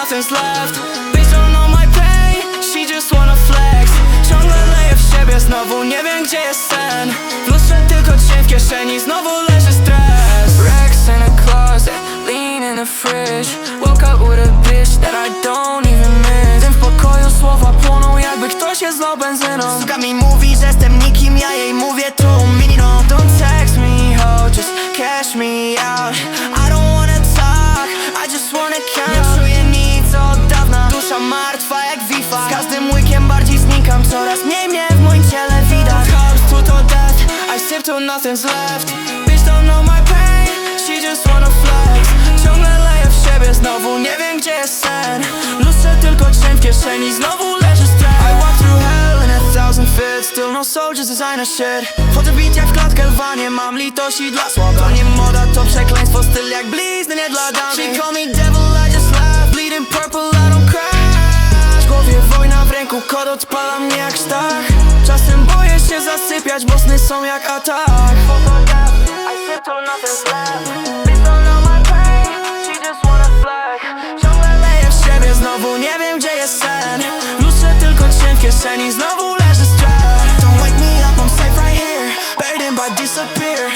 nothing's left. Bitch don't know my pain, she just wanna flex. Ciągle leje w siebie, znowu nie wiem gdzie jest sen W lustrze tylko cień w kieszeni, znowu leży stres. Rex in a closet, lean in the fridge. Woke up with a bitch that I don't even miss. Tym w pokoju słowa płoną jakby ktoś je zlał benzyną. Suka mi mówi, że jestem nikim, ja jej mówię tu minino Don't text me, ho, just cash me out. I don't wanna talk, I just wanna count till nothing's left. Bitch don't know my pain. She just wanna flex. Ciągle leję w siebie Znowu nie wiem gdzie jest sen. Lustrze tylko cień w kieszeni Znowu leży stres. I walk through hell in a thousand fits Still no soldiers designer shit. Wchodzę bić jak w klatkę lwanie Mam litości dla słaba To nie moda, to przekleństwo Styl jak blizny, nie dla damy She call me devil, I just laugh. Bleeding purple, I don't crash. W głowie wojna, w ręku kod odpala mnie jak sztach zasypiać, bo sny są jak atak. Ciągle leję w siebie, znowu nie wiem gdzie jest sen. Lustrze tylko cień w kieszeni, znowu leży stres Don't wake me up, I'm safe right here. Burdened by disappear